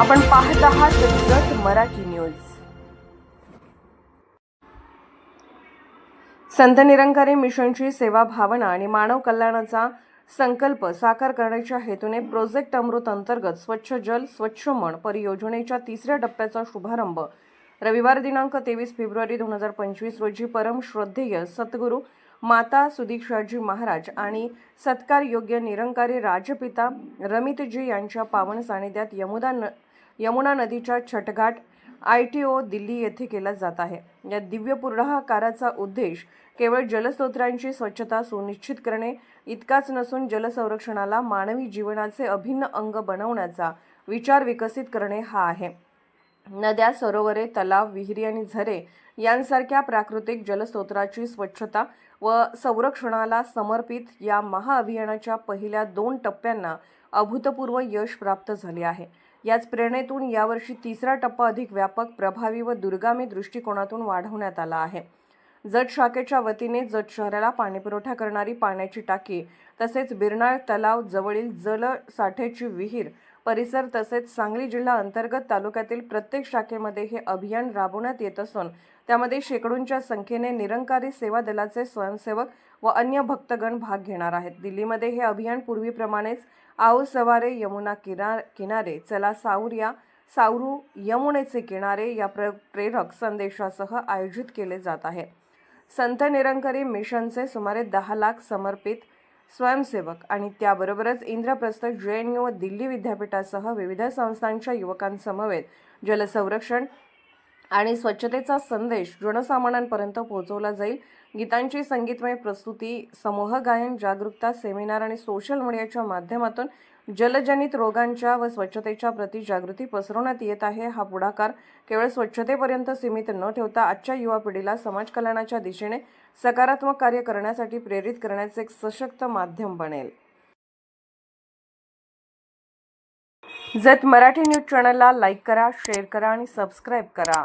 आपण पाहत आहात जत मराठी न्यूज. संत निरंकारी मिशनची सेवा भावना आणि मानव कल्याणाचा संकल्प साकार करण्याच्या हेतूने प्रोजेक्ट अमृत अंतर्गत स्वच्छ जल स्वच्छ मन परियोजनेच्या तिसऱ्या टप्प्याचा शुभारंभ. रविवार दिनांक तेवीस फेब्रुवारी दोन हजार पंचवीस रोजी परम श्रद्धेय सद्गुरू माता सुदीक्षाजी महाराज आणि सत्कार योग्य निरंकारी राजपिता रमितजी यांच्या पावन सानिध्यात यमुना न यमुना नदीच्या Chhatghat I T O Delhi येथे केला जात आहे. या दिव्य पुढाकाराचा उद्देश केवळ जलस्रोतांची स्वच्छता सुनिश्चित करणे इतकाच नसून जलसंरक्षणाला मानवी जीवनाचे अभिन्न अंग बनवण्याचा विचार विकसित करणे हा आहे. नद्या सरोवरे तलाव विहिरी आणि झरे यांसारख्या प्राकृतिक जलस्रोताची स्वच्छता व संरक्षणाला समर्पित या महाअभियानाच्या पहिल्या दोन टप्प्यांना अभूतपूर्व यश प्राप्त झाले आहे. याच प्रेरणेतून यावर्षी तिसरा टप्पा अधिक व्यापक प्रभावी व दुर्गामी दृष्टिकोनातून वाढवण्यात आला आहे. जत शाखेच्या वतीने जत शहराला पाणीपुरवठा करणारी पाण्याची टाकी तसेच बिरनाळ तलाव जवळील जलसाठ्याची विहीर परिसर तसेच सांगली जिल्हा अंतर्गत तालुक्यातील प्रत्येक शाखेमध्ये हे अभियान राबवण्यात येत असून त्यामध्ये शेकडोंच्या संख्येने निरंकारी सेवा दलाचे स्वयंसेवक व अन्य भक्तगण भाग घेणार आहेत. दिल्लीमध्ये हे अभियान पूर्वीप्रमाणेच आऊ सवारे यमुना किना किनारे चला सावरिया सावरू यमुनेचे किनारे या प्र प्रेरक संदेशासह आयोजित केले जात आहे. संत निरंकारी मिशनचे सुमारे दहा लाख समर्पित स्वयंसेवक आणि त्याबरोबरच इंद्रप्रस्थ जे एन यू व दिल्ली विद्यापीठासह विविध संस्थांच्या युवकांसमवेत जलसंरक्षण आणि स्वच्छतेचा संदेश जनसामान्यांपर्यंत पोहोचवला जाईल. गीतांची संगीतमय प्रस्तुती समूह गायन जागरूकता सेमिनार आणि सोशल मीडियाच्या माध्यमातून जलजनित रोगांच्या व स्वच्छतेच्या प्रति जागृती पसरवण्यात येत आहे. हा पुढाकार केवळ स्वच्छतेपर्यंत सीमित न ठेवता आजच्या युवा पिढीला समाज कल्याणाच्या दिशेने सकारात्मक कार्य करण्यासाठी प्रेरित करण्याचे एक सशक्त माध्यम बनेल. जत मराठी न्यूज चॅनलला लाईक करा शेअर करा आणि सबस्क्राईब करा.